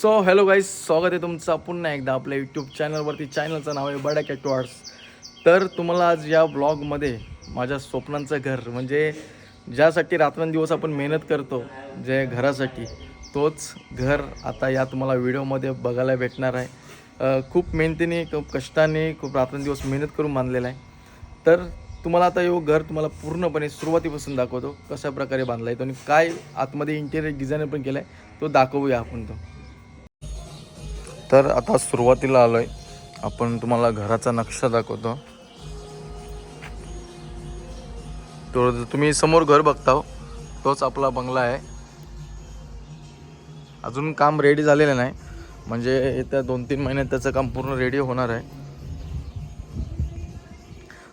So hello guys स्वागत आहे तुमचं पुन्हा एकदा आपल्या यूट्यूब चॅनलवरती चॅनलचं नाव आहे बडा कॅटवार्ड्स तर तुम्हाला आज या ब्लॉगमध्ये माझ्या स्वप्नांचं घर म्हणजे ज्यासाठी रात्रंदिवस आपण मेहनत करतो जे घरासाठी तोच घर आता या तुम्हाला व्हिडिओमध्ये बघायला भेटणार आहे. खूप मेहनतीने खूप कष्टाने खूप रात्रंदिवस मेहनत करून बांधलेला आहे. तर तुम्हाला आता यो घर तुम्हाला पूर्णपणे सुरुवातीपासून दाखवतो कशा प्रकारे बांधला आहे तो आणि काय आतमध्ये इंटेरियर डिझाईन पण केलं आहे तो दाखवूया आपण तो. तर आता सुरुवातीला आलोय. आपण तुम्हाला घराचा नक्षा दाखवतो. तो तुम्ही समोर घर बघता तोच आपला बंगला आहे. अजून काम रेडी झालेलं नाही. म्हणजे येत्या दोन तीन महिन्यात त्याचं काम पूर्ण रेडी होणार आहे.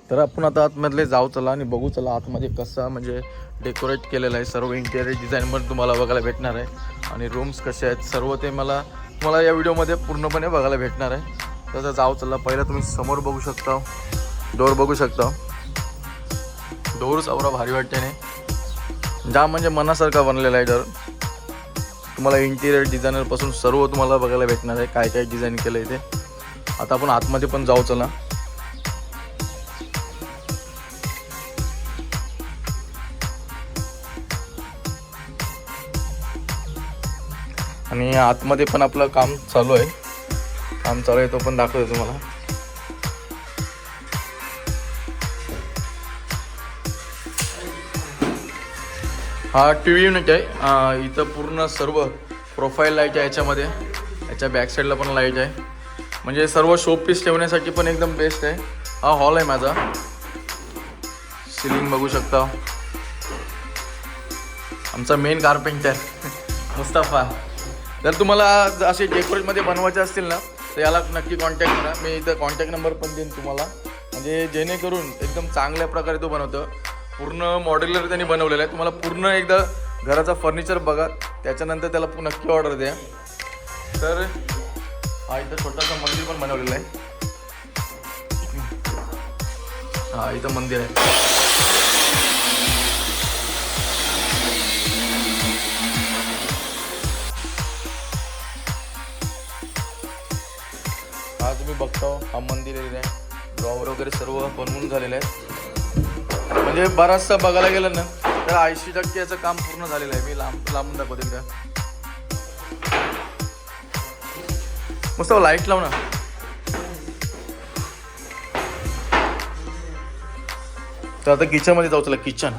तर आपण आता आतमधले जाऊ चला आणि बघू चला आतमध्ये कसा म्हणजे डेकोरेट केलेलं आहे. सर्व इंटेरियर डिझाईन पण तुम्हाला बघायला भेटणार आहे. आणि रूम्स कसे आहेत सर्व ते मला तुम्हाला या व्हिडिओमध्ये पूर्णपणे बघायला भेटणार आहे. तसं जाऊ चला पहिलं तुम्ही समोर बघू शकता. डोर बघू शकता. डोर एवढा भारी वाटते नाही जाम म्हणजे मनासारखा बनलेला आहे डोर. तुम्हाला इंटिरियर डिझायनरपासून सर्व तुम्हाला बघायला भेटणार आहे काय काय डिझाईन केलं आहे ते. आता आपण आतमध्ये पण जाऊ चला. आणि आतमध्ये पण आपलं काम चालू आहे. काम चालू आहे तो पण दाखवतो तुम्हाला. हा टी व्ही युनिट आहे इथं पूर्ण सर्व प्रोफाईल लाइट आहे याच्यामध्ये. याच्या बॅक साईडला पण लाइट आहे. म्हणजे सर्व शोपीस ठेवण्यासाठी पण एकदम बेस्ट आहे. हा हॉल आहे माझा. सिलिंग बघू शकता. आमचा मेन कार्पेंटर मुस्ताफा. जर तुम्हाला असे डेकोरेटमध्ये बनवायचे असतील ना तर याला नक्की कॉन्टॅक्ट करा. मी इथं कॉन्टॅक्ट नंबर पण देईन तुम्हाला. म्हणजे जेणेकरून एकदम चांगल्या प्रकारे तो बनवतो. पूर्ण मॉड्युलर त्यांनी बनवलेला आहे. तुम्हाला पूर्ण एकदा घराचा फर्निचर बघा. त्याच्यानंतर त्याला नक्की ऑर्डर द्या. तर हा इथं छोटासा मंदिर पण बनवलेलं आहे. हा इथं मंदिर आहे. बघता. हा मंदिर आहे ड्रॉवर वगैरे सर्व बनवून झालेलं आहे म्हणजे बराचसा बघायला गेलं ना तर ऐंशी टक्के याचं काम पूर्ण झालेलं आहे. मी लांब लांबून दाखवतो एकदा मस्त लाइट लाव ना. तर आता किचनमध्ये जाऊ चला किचन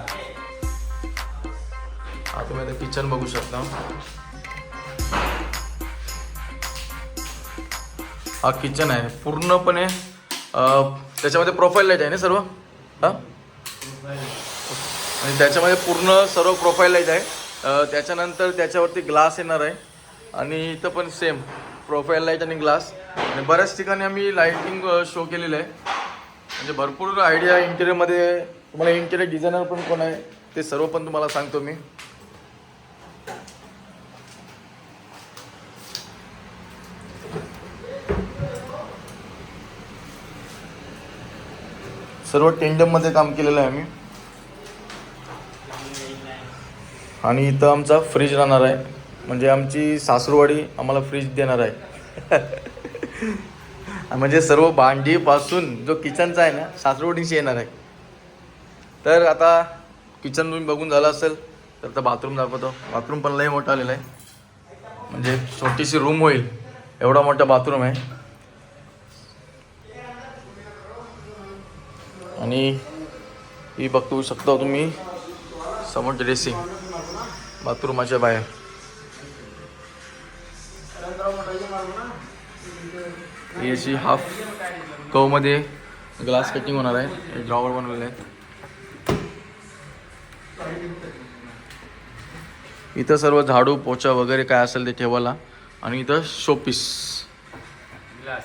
आता तुम्ही आता किचन बघू शकता. हा किचन आहे. पूर्णपणे त्याच्यामध्ये प्रोफाईल लाइट आहे ना सर्व? हां? आणि त्याच्यामध्ये पूर्ण सर्व प्रोफाईल लाइट आहे. त्याच्यानंतर त्याच्यावरती ग्लास येणार आहे. आणि इथं पण सेम प्रोफाईल लाइट आणि ग्लास आणि बऱ्याच ठिकाणी आम्ही लाईटिंग शो केलेलं आहे. म्हणजे भरपूर आयडिया इंटेरियरमध्ये तुम्हाला इंटेरियर डिझायनर पण कोण आहे ते सर्व पण तुम्हाला सांगतो मी. सर्व टेंडममध्ये काम केलेलं आहे आम्ही. आणि इथं आमचा फ्रीज राहणार आहे. म्हणजे आमची सासूरवाडी आम्हाला फ्रीज देणार आहे. म्हणजे सर्व भांडीपासून जो किचनचा आहे ना सासूरवाडीशी येणार आहे. तर आता किचन तुम्ही बघून झालं असेल तर आता बाथरूम दाखवतो. बाथरूम पण लय मोठा आलेला आहे. म्हणजे छोटीशी रूम होईल. एवढा मोठा बाथरूम आहे. आणि ही बघू शकता तुम्ही समोर ड्रेसिंग बाथरूमाच्या बाहेर. ही अशी हाफ कवमध्ये ग्लास कटिंग होणार आहे. ड्रॉवर बनवलेले आहेत इथं सर्व झाडू पोचा वगैरे काय असेल ते ठेवायला. आणि इथं शोपीस गिलास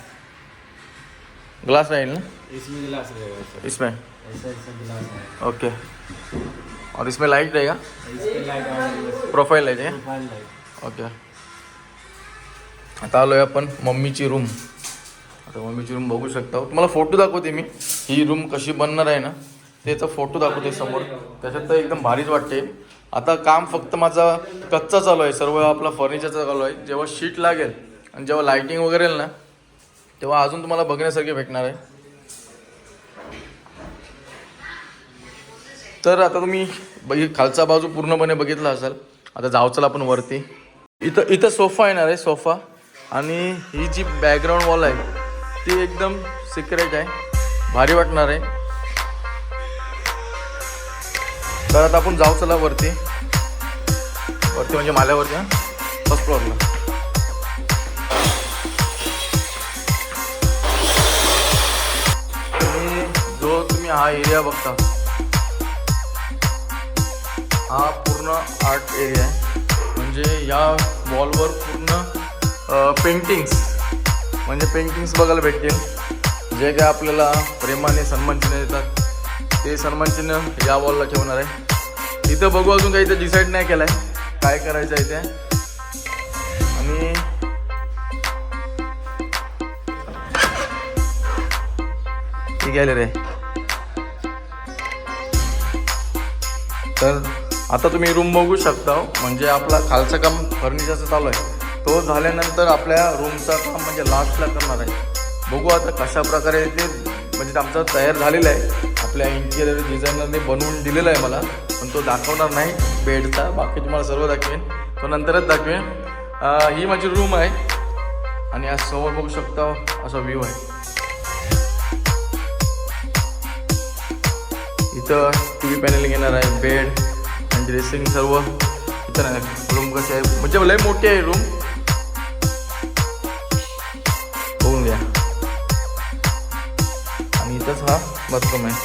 ग्लास राहील ना? इसमें गिलास रहेगा इसमें। ऐसा ऐसा गिलास है। ओके। और इसमें लाइट रहेगा? इस पे लाइट ऑन प्रोफाइल लाइट है? Profile light okay. आता आलोय आपण मम्मीची रूम आता मम्मीची रूम बघू शकता तुम्हाला फोटो दाखवते मी. ही रूम कशी बनणार आहे ना त्याचा फोटो दाखवते समोर. त्याच्यात तर एकदम भारीच वाटते. आता काम फक्त माझा कच्चा चालू आहे. सर्व आपला फर्निचरचा चालू आहे. जेव्हा शीट लागेल आणि जेव्हा लाईटिंग वगैरे ना तेव्हा अजून तुम्हाला बघण्यासारखे भेटणार आहे. तर आता तुम्ही बघी खालचा बाजू पूर्णपणे बघितला असाल. आता जाऊ चला आपण वरती. इथं इथं सोफा येणार आहे सोफा. आणि ही जी बॅकग्राऊंड वॉल आहे ती एकदम सिक्रेट आहे. भारी वाटणार आहे. तर आता आपण जाऊ चला वरती. वरती म्हणजे माल्यावरती हां? फर्स्ट फ्लोअरला जो तुम्ही हा एरिया बघता हा पूर्ण आर्ट एरिया आहे. म्हणजे या वॉलवर पूर्ण पेंटिंग्स म्हणजे पेंटिंग्स बघायला भेटतील. जे काय आपल्याला प्रेमाने सन्मानचिन्ह देतात ते सन्मानचिन्ह या वॉलला ठेवणार आहे. इथं बघू अजून काही इथं डिसाईड नाही केलं आहे काय करायचं आहे ते. आणि ठीक आहे. रे तर आता तुम्ही रूम बघू शकता म्हणजे आपला खालचं काम फर्निचरचं चालू आहे. तो झाल्यानंतर आपल्या रूमचं काम म्हणजे लास्टला करणार आहे. बघू आता कशा प्रकारे ते म्हणजे आमचं तयार झालेलं आहे. आपल्या इंटिरियर डिझायनरने बनवून दिलेलं आहे मला पण तो दाखवणार नाही. बेडचा बाकी तुम्हाला सर्व दाखवेन. तो नंतरच दाखवेन. ही माझी रूम आहे. आणि आज समोर बघू शकता असा व्ह्यू आहे. इथं टी व्ही पॅनल घेणार आहे बेड ड्रेसिंग सर्व. इथं रूम कशी आहे? म्हणजे लय मोठी आहे रूम बघून घ्या. आणि इथंच हा बाथरूम आहे.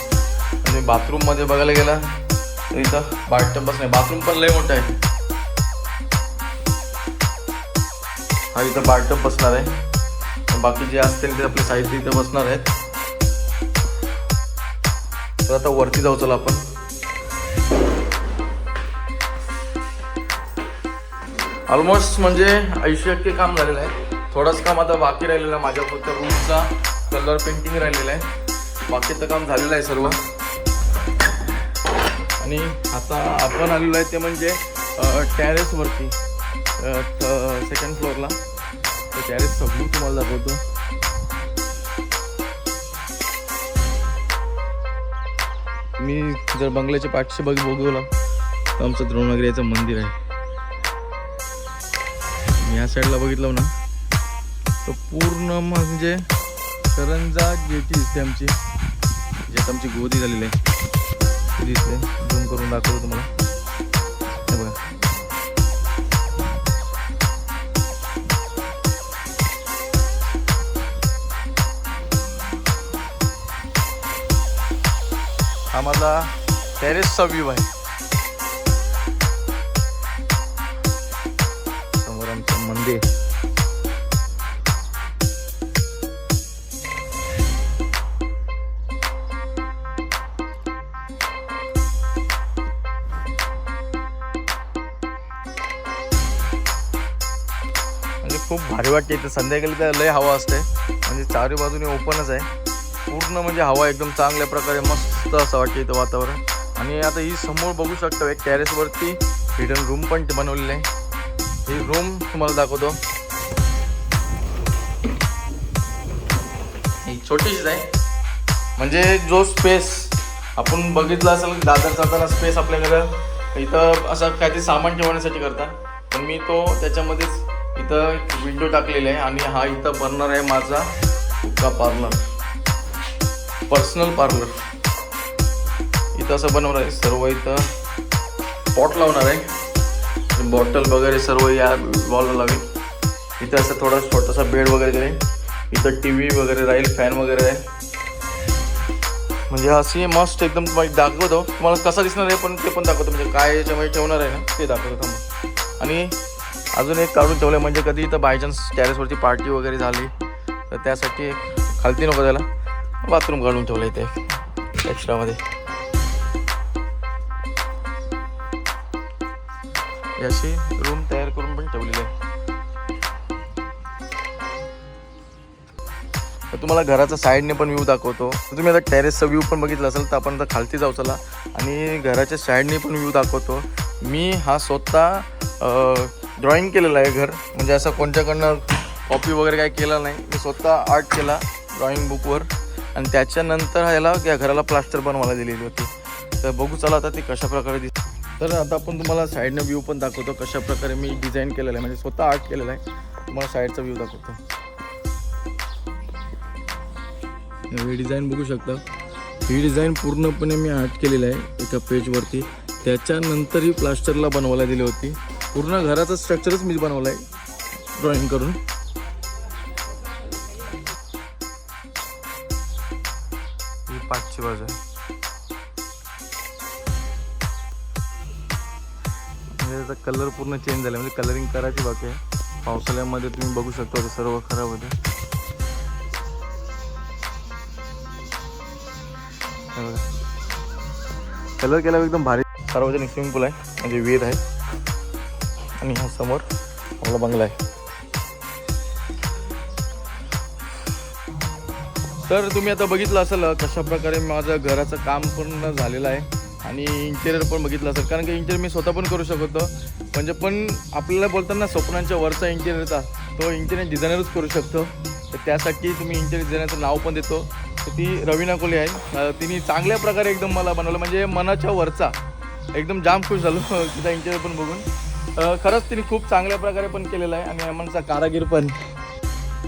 आणि बाथरूममध्ये बघायला गेला तर इथं बाथटबच नाही बाथरूम पण लय मोठं आहे. हा इथं बाथटब बसणार आहे. बाकी जे असतील ते आपले साहित्य इथं बसणार आहेत. तर आता वरती जाऊ चला आपण. ऑलमोस्ट म्हणजे ऐंशी टक्के काम झालेलं आहे. थोडंच काम आता बाकी राहिलेलं आहे. माझ्या फक्त रूमचा कलर पेंटिंग राहिलेलं आहे. बाकीचं काम झालेलं आहे सर्व. आणि आता आपण आलेलो आहे ते म्हणजे टॅरेसवरती सेकंड फ्लोअरला तर टॅरेस सगळी तुम्हाला दाखवतो. मी जर बंगल्याच्या पाठशी बघ बघू आमचं द्रोणागिरीचं मंदिर आहे. ह्या साईडला बघितलं ना तर पूर्ण म्हणजे करंजा जेटी दिसते आमची. ज्यात आमची गोदी झालेली आहे. दिसते. झूम करून दाखवतो तुम्हाला. हे बघा. हा माझा टेरेसचा व्ह्यू आहे. आमचं म्हणजे खूप भारी वाटते इथं. संध्याकाळी तर लय हवा असते. म्हणजे चारी बाजूने ओपनच आहे. पूर्ण म्हणजे हवा एकदम चांगल्या प्रकारे मस्त असं वाटते इथं वातावरण. आणि आता ही समोर बघू शकतो एक टॅरेसवरती हिडन रूम पण बनवलेली आहे. ही रूम तुम्हाला दाखवतो. ही छोटीशीच आहे. म्हणजे जो स्पेस आपण बघितला असेल दादर जाताना स्पेस आपल्याकडं इथं असं काहीतरी सामान ठेवण्यासाठी करतात. पण मी तो त्याच्यामध्येच इथं विंडो टाकलेला आहे आणि हा इथं बनणार आहे माझा हुक्का पार्लर पर्सनल पार्लर इथं असं बनवणार आहे. सर्व इथं पॉट लावणार आहे. बॉटल वगैरे सर्व या वॉलला लावेल इथं असं थोडा छोटासा बेड वगैरे करेल इथं टी व्ही वगैरे राहील फॅन वगैरे आहे. म्हणजे अशी मस्त एकदम दाखवतो. तुम्हाला कसा दिसणार आहे पण ते पण दाखवतो. म्हणजे काय याच्यामध्ये ठेवणार आहे ना ते दाखवतो आणि अजून एक काढून ठेवलं म्हणजे कधी इथं बायचान्स टॅरेसवरची पार्टी वगैरे झाली तर त्यासाठी एक खालती नको त्याला बाथरूम काढून ठेवलं इथे एक्स्ट्रामध्ये अशी रूम तयार करून पण ठेवलेली आहे. तर तुम्हाला घराचा साईडने पण व्ह्यू दाखवतो. तुम्ही आता टेरेसचा व्ह्यू पण बघितला असेल तर आपण आता खालती जाऊ चला. आणि घराच्या साईडने पण व्ह्यू दाखवतो. मी हा स्वतः ड्रॉइंग केलेला आहे घर. म्हणजे असं कोणत्याकडनं कॉपी वगैरे काय केला नाही. मी स्वतः आर्ट केला ड्रॉइंग बुकवर आणि त्याच्यानंतर ह्याला या घराला प्लास्टर बनवायला दिलेली होती. तर बघू चला आता ती कशाप्रकारे दिस तर आता आपण तुम्हाला साईडनं व्ह्यू पण दाखवतो कशा प्रकारे मी डिझाईन केलेलं आहे. म्हणजे स्वतः आर्ट केलेलं आहे. तुम्हाला साईडचा व्ह्यू दाखवतो. ही डिझाईन बघू शकता. ही डिझाईन पूर्णपणे मी आर्ट केलेलं आहे एका पेजवरती त्याच्यानंतर ही प्लास्टरला बनवायला दिली होती. पूर्ण घराचं स्ट्रक्चरच मी बनवलं आहे ड्रॉईंग करून. म्हणजे त्याचा कलर पूर्ण चेंज झाला. म्हणजे कलरिंग करायची बाकी आहे. पावसाळ्यामध्ये तुम्ही बघू शकता ते सर्व खराब होते. कलर केला एकदम भारी. सार्वजनिक स्विमिंग पूल आहे म्हणजे विहीर आहे. आणि हा समोर आपला बंगला आहे. तर तुम्ही आता बघितलं असेल कशा प्रकारे माझं घराचं काम पूर्ण झालेलं आहे. आणि इंटेरियर पण बघितलं असेल. कारण की इंटेरियर मी स्वतः पण करू शकतो म्हणजे पण आपल्याला बोलताना स्वप्नांच्या वरचा इंटेरियरचा तो इंटेरियर डिझायनरच करू शकतो. तर त्यासाठी तुम्ही इंटेरियर डिझायनरचं नाव पण देतो. तर ती रवीना कोले आहे. तिने चांगल्या प्रकारे एकदम मला बनवलं. म्हणजे मनाच्या वरचा. एकदम जाम खुश झालो तिचा इंटेरियर पण बघून. खरंच तिने खूप चांगल्या प्रकारे पण केलेलं आहे. आणि अमनचा कारागीर पण.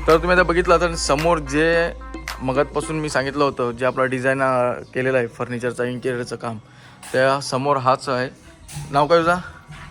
तर तुम्ही आता बघितलं तर समोर जे मगातपासून मी सांगितलं होतं जे आपला डिझाईन केलेलं आहे फर्निचरचा इंटेरियरचं काम. त्या समोर हाच आहे. नाव काय तुझा?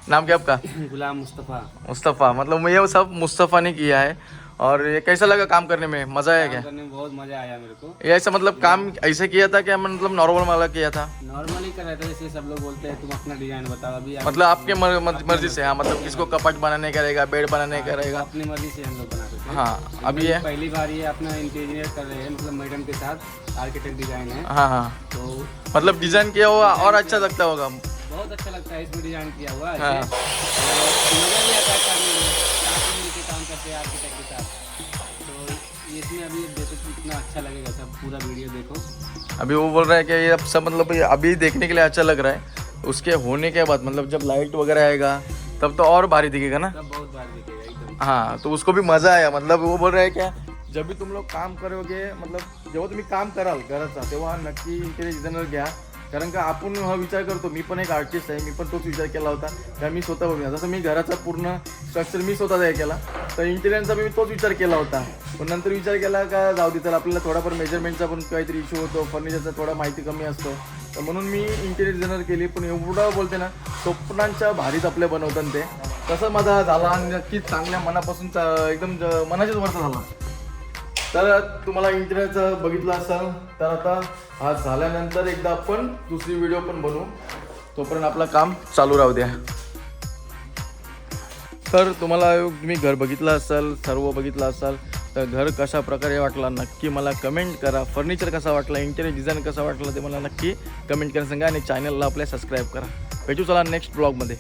नाम क्या आपका? गुलाम मुस्तफ़ा. मुस्तफ़ा. मतलब ये सब मुस्तफ़ा ने किया है. और ये कैसा लगा काम करने में? मज़ा आया क्या? करने में बहुत मज़ा आया मेरे को। ये ऐसा मतलब काम ऐसे किया था क्या मतलब नॉर्मल वाला किया था? नॉर्मली कर रहे थे जैसे सब लोग बोलते हैं तुम अपना डिज़ाइन बताओ अभी मतलब आपके मर, मर, मर्ज़ी से हाँ मतलब किसको कपट बनाने का रहेगा बेड बनाने का रहेगा अपनी मर्ज़ी से हम लोग बनाते हाँ अभी ये पहली बार ये अपना इंटीरियर कर रहे हैं मतलब मैडम के साथ आर्किटेक्ट डिज़ाइन है। हाँ हाँ। तो मतलब डिज़ाइन किया हुआ और अच्छा लगता होगा। बहुत अच्छा लगता है इसमें डिज़ाइन किया हुआ साथ हैं आर्किटेक्ट के साथ। तो इसमें अभी देखो कितना अच्छा लगेगा सब पूरा वीडियो देखो। अभी वो बोल रहा है कि ये अब सब मतलब अभी देखने के लिए अच्छा लग रहा है। उसके होने के बाद मतलब जब लाइट वगैरह आएगा तब तो और भारी दिखेगा ना? सब बहुत भारी दिखेगा एकदम। हाँ तो उसको भी मज़ा आया। मतलब वो बोल रहा है क्या जब भी तुम लोग काम करोगे मतलब जेव्हा तुम्ही काम कराल घराचा तेव्हा नक्की इंटेरियर डिझायनर घ्या कारण का आपण हा विचार करतो मी पण एक आर्टिस्ट आहे मी पण तोच विचार केला होता. त्या मी स्वतः बनवला जसं मी घराचा पूर्ण स्ट्रक्चर मी स्वतः तयार केला. तर इंटेरियरचा मी तोच विचार केला होता. पण नंतर विचार केला का जाऊ दे तर आपल्याला थोडाफार मेजरमेंटचा पण काहीतरी इश्यू होतो फर्निचरचा थोडा माहिती कमी असतो. तर म्हणून मी इंटेरियर डिझायनर केली पण एवढं बोलते ना स्वप्नांच्या भारीत आपल्या बनवतात ते. तसं माझा झाला आणि नक्कीच चांगल्या मनापासून चा- एकदम ज- मनाच्याच वरचा झाला. तर तुम्हाला इंटरनेटचं बघितलं असाल तर आता हा झाल्यानंतर एकदा आपण दुसरी व्हिडिओ पण बनवू. तोपर्यंत आपलं काम चालू राहू द्या. तर तुम्हाला तुम्ही घर बघितलं असाल सर्व बघितलं असाल तर घर कशा प्रकारे वाटला नक्की मला कमेंट करा. फर्निचर कसा वाटला इंटेरियर डिझाईन कसा वाटला ते मला नक्की कमेंट करा. सांगा आणि चॅनलला आपल्या सबस्क्राईब करा. भेटू चला नेक्स्ट ब्लॉगमध्ये